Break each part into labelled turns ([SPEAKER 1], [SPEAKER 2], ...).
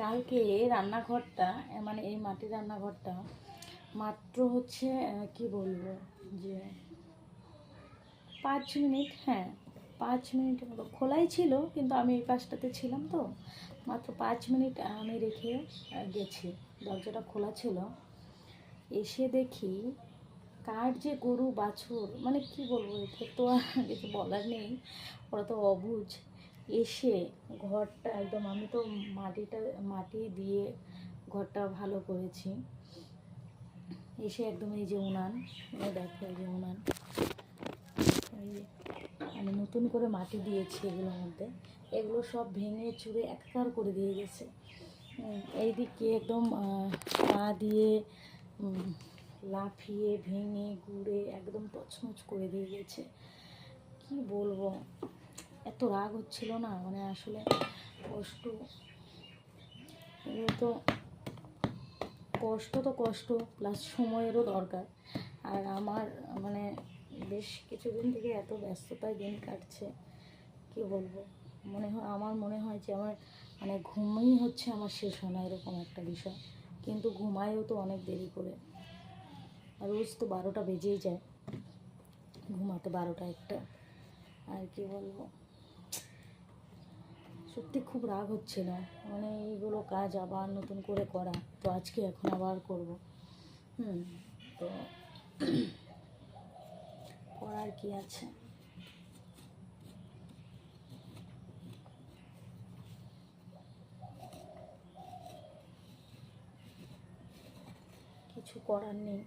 [SPEAKER 1] কালকে রান্নাঘরটা মানে এই মাটির রান্নাঘরটা মাত্র হচ্ছে কি বলব, যে পাঁচ মিনিট হ্যাঁ পাঁচ মিনিটের মতো। খোলাই ছিল, কিন্তু আমি এই পাশটাতে ছিলাম তো। মাত্র পাঁচ মিনিট আমি রেখে গেছি। দরজাটা খোলা ছিল। এসে দেখি কার যে গরু বাছুর মানে কি বলব এটা তো আর কিছু বলার নেই। ওরা তো অবুঝ। এসে ঘরটা একদম আমি তো মাটিটা, মাটি দিয়ে ঘরটা ভালো করেছি। এসে একদম এই যে উনান দেখো এই যে উনান। আমি নতুন করে মাটি দিয়েছি এগুলোর মধ্যে। এগুলো সব ভেঙে চুরে একাকার করে দিয়ে গেছে। এইদিকে একদম পা দিয়ে লাফিয়ে, ভেঙে, গুড়ে একদম তছনছ করে দিয়ে গেছে। কি বলব? এত রাগ হচ্ছিল না মানে আসলে কষ্ট। তো কষ্ট তো কষ্ট প্লাস সময়েরও দরকার। আর আমার মানে বেশ কিছুদিন থেকে এত ব্যস্ততায় দিন কাটছে, কি বলব? মনে হয়, আমার মনে হয় যে আমার মানে ঘুমই হচ্ছে আমার শেষ হয় না, এরকম একটা বিষয়। কিন্তু ঘুমায়ও তো অনেক দেরি করে। আর রোজ তো বারোটা বেজেই যায়, ঘুমাতে বারোটা একটা। আর কি বলব? সত্যি খুব রাগ হচ্ছিল। মানে এইগুলো কাজ আবার নতুন করে করা। তো আজকে এখন আবার করব। হুম, তো করার কি আছে? কিছু করার নেই।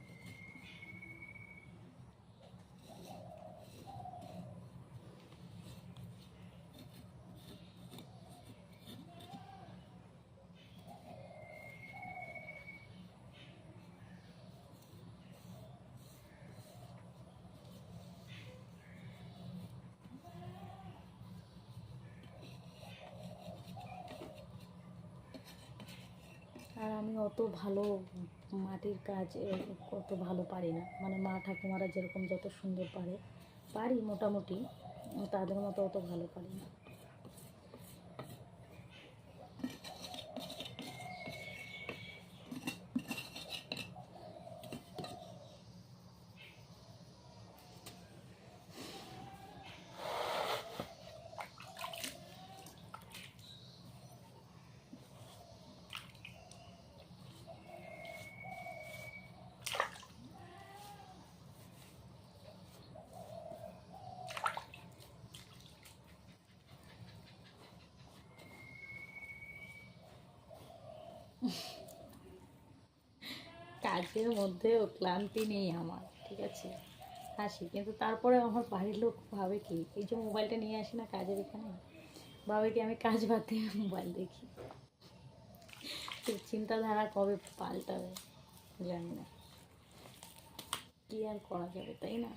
[SPEAKER 1] আর আমি অত ভালো মাটির কাজ অত ভালো পারি না। মানে মা ঠাকুমারা যেরকম যত সুন্দর পারে, পারি মোটামুটি, তাদের মতো অত ভালো পারি না। কাজের মধ্যেও ক্লান্তি নেই আমার, ঠিক আছে? হাসি, কিন্তু তারপরে আমার বাড়ির লোক ভাবে কি, এই যে মোবাইলটা নিয়ে আসি না কাজের এখানে? ভাবে কি আমি কাজ বাদ মোবাইল দেখি? চিন্তাধারা কবে পাল্টাবে? জানি না। কি আর করা যাবে, তাই না?